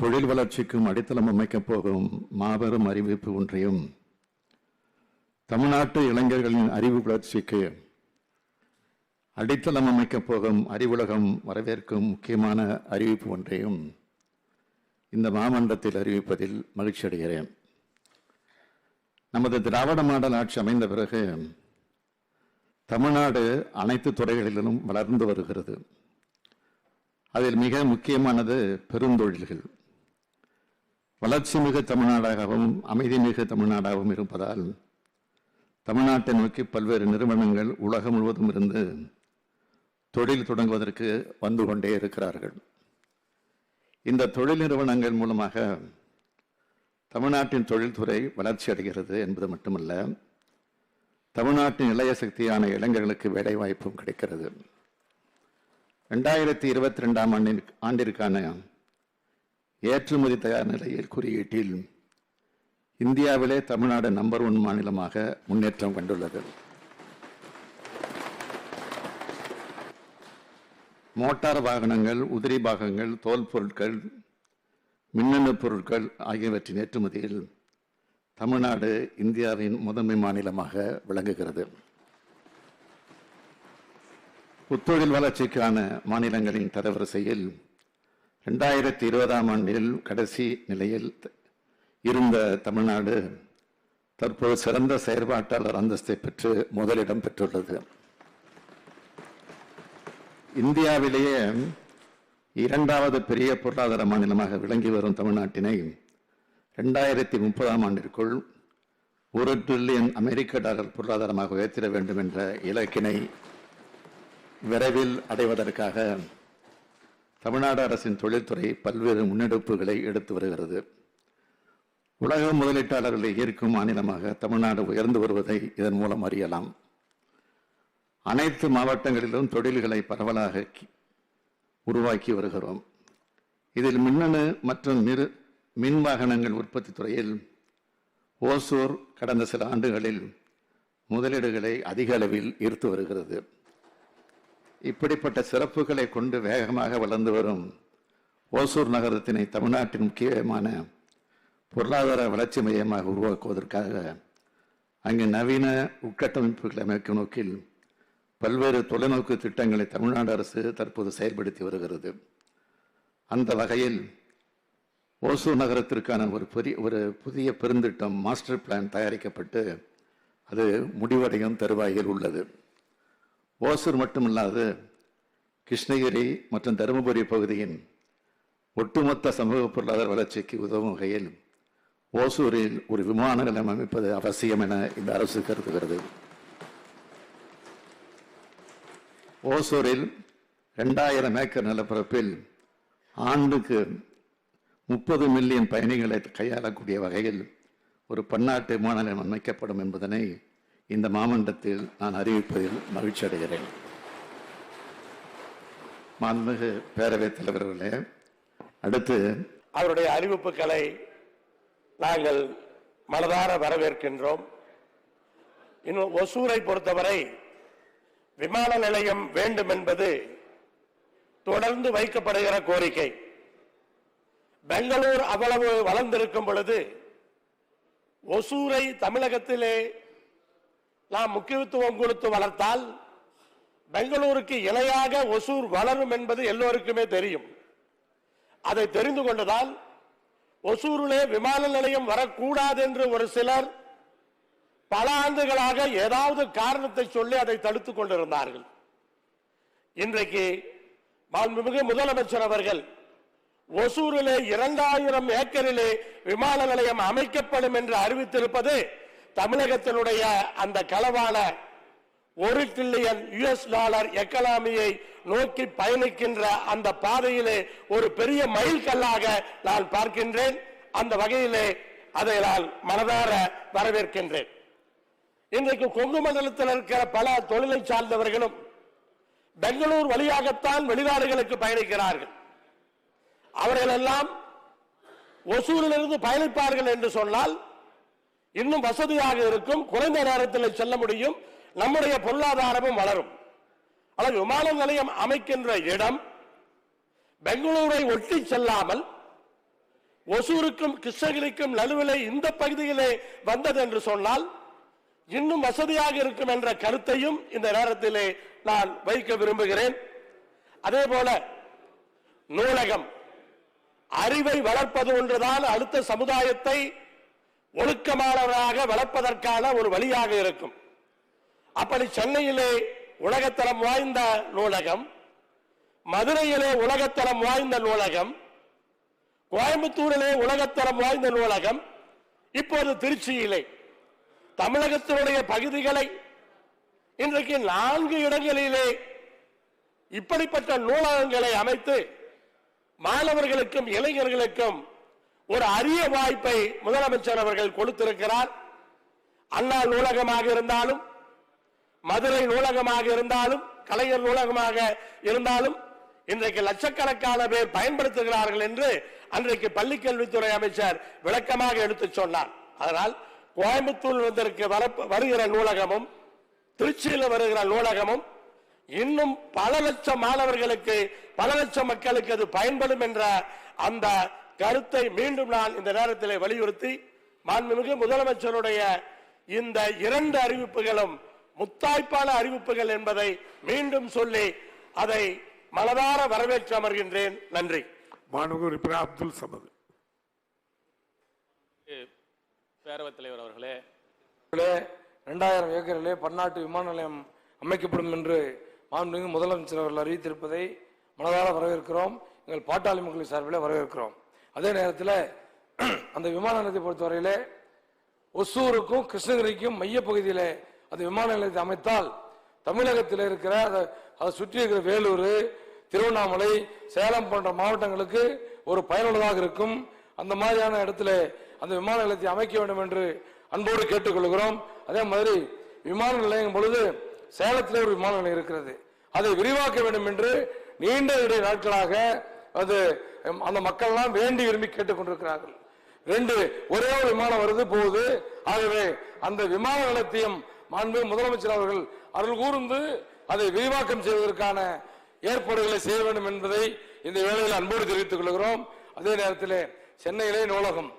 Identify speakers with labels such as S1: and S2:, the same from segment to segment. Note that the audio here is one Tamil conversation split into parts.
S1: தொழில் வளர்ச்சிக்கும் அடித்தளம் அமைக்கப் போகும் மாபெரும் அறிவிப்பு ஒன்றையும் தமிழ்நாட்டு இளைஞர்களின் அறிவு வளர்ச்சிக்கு அடித்தளம் அமைக்கப் போகும் அறிவுலகம் வரவேற்கும் முக்கியமான அறிவிப்பு ஒன்றையும் இந்த மாமன்றத்தில் அறிவிப்பதில் மகிழ்ச்சி அடைகிறேன். நமது திராவிட மாடல் ஆட்சி அமைந்த பிறகு தமிழ்நாடு அனைத்து துறைகளிலும் வளர்ந்து வருகிறது. அதில் மிக முக்கியமானது பெருந்தொழில்கள். வளர்ச்சி மிகு தமிழ்நாடாகவும் அமைதி மிகு தமிழ்நாடாகவும் இருப்பதால் தமிழ்நாட்டை நோக்கி பல்வேறு நிறுவனங்கள் உலகம் முழுவதும் இருந்து தொழில் தொடங்குவதற்கு வந்து கொண்டே இருக்கிறார்கள். இந்த தொழில் நிறுவனங்கள் மூலமாக தமிழ்நாட்டின் தொழில்துறை வளர்ச்சி அடைகிறது என்பது மட்டுமல்ல தமிழ்நாட்டின் இளைய சக்தியான இளைஞர்களுக்கு வேலைவாய்ப்பும் கிடைக்கிறது. ரெண்டாயிரத்தி இருபத்தி ரெண்டாம் ஆண்டின் ஆண்டிற்கான ஏற்றுமதி தயார் நிலையில் குறியீட்டில் இந்தியாவிலே தமிழ்நாடு நம்பர் ஒன் மாநிலமாக முன்னேற்றம் கண்டுள்ளது. மோட்டார் வாகனங்கள் உதிரி பாகங்கள் தோல் பொருட்கள் மின்னணு பொருட்கள் ஆகியவற்றின் ஏற்றுமதியில் தமிழ்நாடு இந்தியாவின் முதன்மை மாநிலமாக விளங்குகிறது. புத்தொழில் வளர்ச்சிக்கான மாநிலங்களின் தரவரிசையில் ரெண்டாயிரத்தி இருபதாம் ஆண்டில் கடைசி நிலையில் இருந்த தமிழ்நாடு தற்போது சிறந்த செயற்பாட்டாளர் அந்தஸ்தை பெற்று முதலிடம் பெற்றுள்ளது. இந்தியாவிலேயே இரண்டாவது பெரிய பொருளாதார மாநிலமாக விளங்கி வரும் தமிழ்நாட்டினை ரெண்டாயிரத்தி முப்பதாம் ஆண்டிற்குள் ஒரு டிரில்லியன் அமெரிக்க டாலர் பொருளாதாரமாக உயர்த்திட வேண்டும் என்ற இலக்கினை விரைவில் அடைவதற்காக தமிழ்நாடு அரசின் தொழில்துறை பல்வேறு முன்னெடுப்புகளை எடுத்து வருகிறது. உலக முதலீட்டாளர்களை ஈர்க்கும் மாநிலமாக தமிழ்நாடு உயர்ந்து வருவதை இதன் மூலம் அறியலாம். அனைத்து மாவட்டங்களிலும் தொழில்களை பரவலாக கி- உருவாக்கி வருகிறோம். இதில் மின்னணு மற்றும் நிறு மின் வாகனங்கள் உற்பத்தி துறையில் ஓசூர் கடந்த சில ஆண்டுகளில் முதலீடுகளை அதிக அளவில் ஈர்த்து வருகிறது. இப்படிப்பட்ட சிறப்புகளை கொண்டு வேகமாக வளர்ந்து வரும் ஓசூர் நகரத்தினை தமிழ்நாட்டின் முக்கியமான பொருளாதார வளர்ச்சி மையமாக உருவாக்குவதற்காக அங்கு நவீன உட்கட்டமைப்புகளை அமைக்கும் நோக்கில் பல்வேறு தொலைநோக்கு திட்டங்களை தமிழ்நாடு அரசு தற்போது செயல்படுத்தி வருகிறது. அந்த வகையில் ஓசூர் நகரத்திற்கான ஒரு பெரிய ஒரு புதிய பெருந்திட்டம் மாஸ்டர் பிளான் தயாரிக்கப்பட்டு அது முடிவடையும் தருவாயில் உள்ளது. ஓசூர் மட்டுமல்லாது கிருஷ்ணகிரி மற்றும் தருமபுரி பகுதியின் ஒட்டுமொத்த சமூக பொருளாதார வளர்ச்சிக்கு உதவும் வகையில் ஓசூரில் ஒரு விமான நிலையம் அமைப்பது அவசியம் என இந்த அரசு கருதுகிறது. ஓசூரில் ரெண்டாயிரம் ஏக்கர் நிலப்பரப்பில் ஆண்டுக்கு முப்பது மில்லியன் பயணிகளை கையாளக்கூடிய வகையில் ஒரு பன்னாட்டு விமான நிலையம் அமைக்கப்படும் என்பதனை இந்த மாமன்றத்தில் நான் அறிவிப்பதில் மகிழ்ச்சி அடைகிறேன் மாண்புமிகு பேரவைத் தலைவர்களே அடுத்து
S2: அவருடைய அறிவிப்புகளை நாங்கள் மனதார வரவேற்கின்றோம். இன்னும் ஒசூரை பொறுத்தவரை விமான நிலையம் வேண்டும் என்பது தொடர்ந்து வைக்கப்படுகிற கோரிக்கை. பெங்களூர் அவ்வளவு வளர்ந்திருக்கும் பொழுது ஒசூரை தமிழகத்திலே நாம் முக்கியத்துவம் கொடுத்து வளர்த்தால் பெங்களூருக்கு இணையாக ஒசூர் வளரும் என்பது எல்லோருக்குமே தெரியும். அதை தெரிந்து கொண்டதால் ஒசூரிலே விமான நிலையம் வரக்கூடாது என்று ஒரு சிலர் பல ஆண்டுகளாக ஏதாவது காரணத்தை சொல்லி அதை தடுத்துக் கொண்டிருந்தார்கள். இன்றைக்கு மாண்புமிகு முதலமைச்சர் அவர்கள் ஒசூரிலே இரண்டாயிரம் ஏக்கரிலே விமான நிலையம் அமைக்கப்படும் என்று அறிவித்திருப்பது தமிழகத்தினுடைய அந்த களவான ஒரு டிரில்லியன் யுஎஸ் டாலர் எக்கனாமியை நோக்கி பயணிக்கின்ற அந்த பாதையிலே ஒரு பெரிய மைல் கல்லாக நான் பார்க்கின்றேன். அந்த வகையிலே அதை நான் மனதார வரவேற்கின்றேன். இன்றைக்கு கொங்கு மண்டலத்தில் இருக்கிற பல தொழிலை சார்ந்தவர்களும் பெங்களூர் வழியாகத்தான் வெளிநாடுகளுக்கு பயணிக்கிறார்கள். அவர்கள் எல்லாம் ஒசூரிலிருந்து பயணிப்பார்கள் என்று சொன்னால் இன்னும் வசதியாக இருக்கும் குறைந்த நேரத்தில் செல்ல முடியும் நம்முடைய பொருளாதாரமும் வளரும். ஆனால் விமான நிலையம் அமைக்கின்ற இடம் பெங்களூரை ஒட்டி செல்லாமல் ஒசூருக்கும் கிருஷ்ணகிரிக்கும் நடுவிலே இந்த பகுதியிலே வந்தது என்று சொன்னால் இன்னும் வசதியாக இருக்கும் என்ற கருத்தையும் இந்த நேரத்திலே நான் வைக்க விரும்புகிறேன். அதே போல நூலகம். அறிவை வளர்ப்பது ஒன்றுதான் அடுத்த சமுதாயத்தை ஒழுக்கமானவராக வளர்ப்பதற்கான ஒரு வழியாக இருக்கும். அப்படி சென்னையிலே உலகத்தரம் வாய்ந்த நூலகம் மதுரையிலே உலகத்தரம் வாய்ந்த நூலகம் கோயம்புத்தூரிலே உலகத்தரம் வாய்ந்த நூலகம் இப்போது திருச்சியிலே. தமிழகத்தினுடைய பகுதிகளை இன்றைக்கு நான்கு இடங்களிலே இப்படிப்பட்ட நூலகங்களை அமைத்து மாணவர்களுக்கும் இளைஞர்களுக்கும் ஒரு அரிய வாய்ப்பை முதலமைச்சர் அவர்கள் கொடுத்திருக்கிறார். அண்ணா நூலகமாக இருந்தாலும் மதுரை நூலகமாக இருந்தாலும் கலைஞர் நூலகமாக இருந்தாலும் இன்றைக்கு லட்சக்கணக்கான பேர் பயன்படுத்துகிறார்கள் என்று அன்றைக்கு பள்ளிக்கல்வித்துறை அமைச்சர் விளக்கமாக எடுத்துச் சொன்னார். அதனால் கோயம்புத்தூர் வந்திருக்கு வருகிற நூலகமும் திருச்சியில் வருகிற நூலகமும் இன்னும் பல லட்சம் மாணவர்களுக்கு பல லட்சம் மக்களுக்கு அது பயன்படும் என்ற அந்த கருத்தை மீண்டும் நான் இந்த நேரத்தில் வலியுறுத்தி மாண்புமிகு முதலமைச்சருடைய இந்த இரண்டு அறிவிப்புகளும் முத்தாய்ப்பான அறிவிப்புகள் என்பதை மீண்டும் சொல்லி அதை மனதார வரவேற்று அமர்கின்றேன். நன்றி.
S3: மாண்புமிகு உறுப்பினர் அப்துல் சமது.
S4: பேரவைத் தலைவர் அவர்களே
S5: இரண்டாயிரம் ஏக்கரிலே பன்னாட்டு விமான நிலையம் அமைக்கப்படும் என்று மாண்புமிகு முதலமைச்சர் அவர்கள் அறிவித்திருப்பதை மனதார வரவேற்கிறோம். எங்கள் பாட்டாளி மக்களின் சார்பில் வரவேற்கிறோம். அதே நேரத்தில் அந்த விமான நிலையத்தை பொறுத்தவரையில் ஒசூருக்கும் கிருஷ்ணகிரிக்கும் மையப்பகுதியில் அந்த விமான நிலையத்தை அமைத்தால் தமிழகத்தில் இருக்கிற அதை அதை சுற்றி இருக்கிற வேலூர் திருவண்ணாமலை சேலம் போன்ற மாவட்டங்களுக்கு ஒரு பயனுள்ளதாக இருக்கும். அந்த மாதிரியான இடத்துல அந்த விமான நிலையத்தை அமைக்க வேண்டும் என்று அன்போடு கேட்டுக்கொள்கிறோம். அதே மாதிரி விமான நிலையம் பொழுது சேலத்தில் ஒரு விமான நிலையம் இருக்கிறது. அதை விரிவாக்க வேண்டும் என்று நீண்ட இடைய நாட்களாக அது அந்த மக்கள்லாம் வேண்டி விரும்பி கேட்டுக்கொண்டிருக்கிறார்கள். ரெண்டு ஒரே ஒரு விமானம் வருது போகுது. ஆகவே அந்த விமான நிலையத்தையும் மாண்பு முதலமைச்சர் அவர்கள் அருள் கூர்ந்து அதை விரிவாக்கம் செய்வதற்கான ஏற்பாடுகளை செய்ய வேண்டும் என்பதை இந்த வேளையில் அன்போடு தெரிவித்துக் கொள்கிறோம். அதே நேரத்தில் சென்னையிலே நூலகம்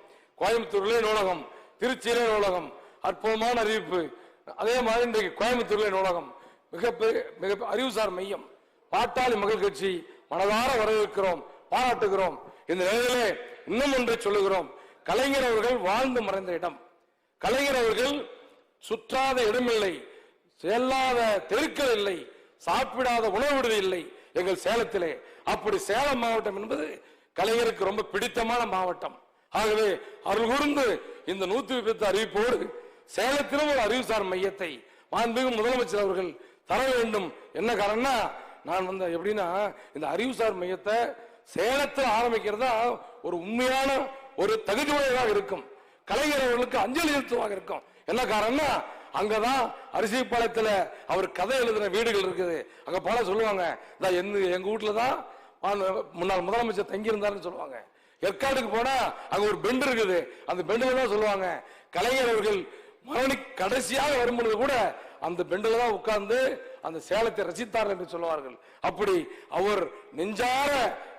S5: கோயம்புத்தூரிலே நூலகம் திருச்சியிலே நூலகம் அற்புதமான அறிவிப்பு. அதே மாதிரி இன்றைக்கு கோயம்புத்தூரிலே நூலகம். மிகப்பெரிய மிக அறிவுசார் மையம். பாட்டாளி மகள் கட்சி மனதார வரவேற்கிறோம் பாராட்டுகிறோம். இந்த நிலையிலே இன்னும் ஒன்றை சொல்லுகிறோம். கலைஞர் அவர்கள் வாழ்ந்து மறைந்த இடம். கலைஞர் அவர்கள் சுற்றாத இடமில்லை செல்லாத தெருக்கள் இல்லை சாப்பிடாத உணவு விடுதி இல்லை எங்கள் சேலத்திலே. அப்படி சேலம் மாவட்டம் என்பது கலைஞருக்கு ரொம்ப பிடித்தமான மாவட்டம். ஆகவே அருள் கூர்ந்து இந்த நூத்தி முப்பத்தி அறிவிப்போடு சேலத்திலும் ஒரு அறிவுசார் மையத்தை மாண்புமிகு முதலமைச்சர் அவர்கள் தர வேண்டும். என்ன காரணம்னா நான் வந்து எப்படின்னா இந்த அறிவுசார் மையத்தை சேலத்தில் ஆரம்பிக்கிறதா ஒரு உண்மையான ஒரு தகுதியுடையதாக இருக்கும். கலைஞர்களுக்கு அஞ்சலி செலுத்துவாக இருக்கும். என்ன காரணம்னா அங்கதான் அரிசிப்பாளையத்தில் அவர் கதை எழுதின வீடுகள் இருக்குது. அங்க போல சொல்லுவாங்க. "இதா எந்த எங்க வீட்டில் தான் முன்னாள் முதலமைச்சர் தங்கியிருந்தாருன்னு சொல்லுவாங்க. ஏற்காடுக்கு போனா அங்க ஒரு பெண்டு இருக்குது. அந்த பெண்டில் தான் சொல்லுவாங்க. கலைஞர் அவர்கள் மரணி கடைசியாக வரும்பொழுது கூட அந்த பெண்டில் தான் உட்கார்ந்து அந்த சேலத்தை ரசித்தார் என்று சொல்லுவார்கள். அப்படி அவர் நெஞ்சார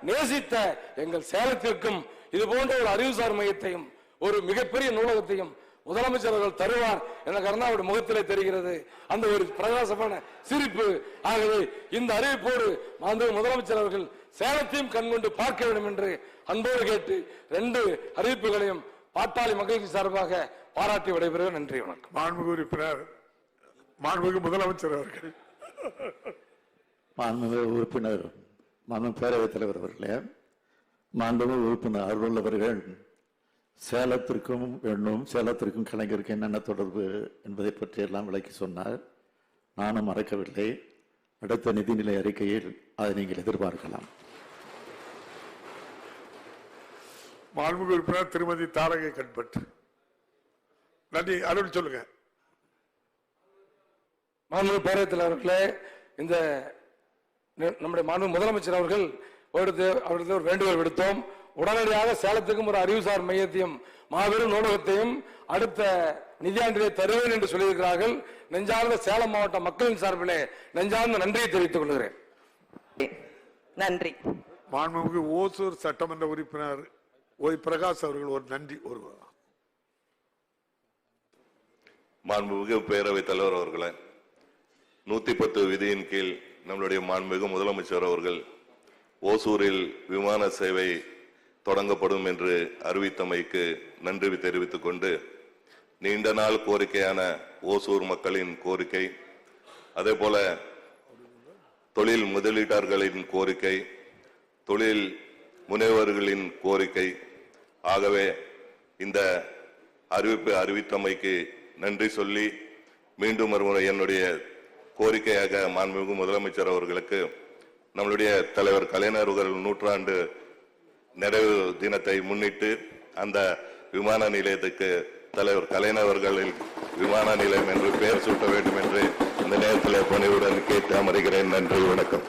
S5: நேசித்த எங்கள் சேலத்திற்கும் இது போன்ற ஒரு அறிவுசார் மையத்தையும் ஒரு மிகப்பெரிய நூலகத்தையும் முதலமைச்சர் அவர்கள் தருவார் என காரணம் அவருடைய முகத்திலே தெரிகிறது. அந்த ஒரு பிரகாசமான சிரிப்பு. ஆகவே இந்த அறிவிப்போடு மாண்பு முதலமைச்சர் அவர்கள் சேலத்தையும் கண்கொண்டு பார்க்க வேண்டும் என்று அன்போடு கேட்டு ரெண்டு அறிவிப்புகளையும் பாட்டாளி மகிழ்ச்சி சார்பாக பாராட்டி விடைபெறுகிறேன். நன்றி வணக்கம்.
S3: மாண்புமிகு உறுப்பினர் மாண்புகு முதலமைச்சர் அவர்கள்.
S1: மாண்புமிகு உறுப்பினர் மாண்பு பேரவைத் தலைவர் அவர்களே மாண்புமிகு உறுப்பினர் அருள்ளவர்கள் சேலத்திற்கும் வேணும் சேலத்திற்கும் கலைஞருக்கும் என்னென்ன தொடர்பு என்பதை பற்றியெல்லாம் விளக்கி சொன்னார். நானும் மறக்கவில்லை. அடுத்த நிதிநிலை அறிக்கையில் அதை நீங்கள் எதிர்பார்க்கலாம்.
S3: மாண்புமிகு உறுப்பினர் திருமதி தாரகை கண்பட் நன்றி. அருள் சொல்லுங்க.
S5: மாண்பு பேரவைத் தலைவர்களே இந்த நம்முடைய மாண்பு முதலமைச்சர் அவர்கள் ஒரு அவருக்கு ஒரு வேண்டுகோள் விடுத்தோம். உடனடியாக சேலத்துக்கும் ஒரு அறிவுசார் மையத்தையும் மாபெரும் நூலகத்தையும் அடுத்த நிதியாண்டிலே தருவேன் என்று சொல்லியிருக்கிறார்கள். நெஞ்சார்ந்த சேலம் மாவட்ட மக்களின் சார்பிலே நெஞ்சார்ந்த நன்றியை தெரிவித்துக் கொள்கிறேன்.
S6: நன்றி.
S3: மாண்புமிகு ஓசூர் சட்டமன்ற உறுப்பினர் ஓய் பிரகாஷ் அவர்கள் ஒரு நன்றி ஒரு
S6: மாண்புமிகு பேரவைத் தலைவர் அவர்களே நூத்தி பத்து விதியின் கீழ் நம்மளுடைய மாண்புமிகு முதலமைச்சர் அவர்கள் ஓசூரில் விமான சேவை தொடங்கப்படும் என்று அறிவித்தமைக்கு நன்றி தெரிவித்துக் கொண்டு நீண்ட நாள் கோரிக்கையான ஓசூர் மக்களின் கோரிக்கை அதே போல தொழில் முதலீட்டாளர்களின் கோரிக்கை தொழில் முனைவர்களின் கோரிக்கை. ஆகவே இந்த அறிவிப்பு அறிவித்தமைக்கு நன்றி சொல்லி மீண்டும் ஒருமுறை என்னுடைய கோரிக்கையாக மாண்புமிகு முதலமைச்சர் அவர்களுக்கு நம்மளுடைய தலைவர் கலைஞர் அவர்கள் நூற்றாண்டு நிறைவு தினத்தை முன்னிட்டு அந்த விமான நிலையத்துக்கு தலைவர் கலைஞர் விமான நிலையம் என்று பெயர் சூட்ட வேண்டும் என்று இந்த நேரத்தில் பணிவுடன் கேட்டு அமர்கிறேன். நன்றி வணக்கம்.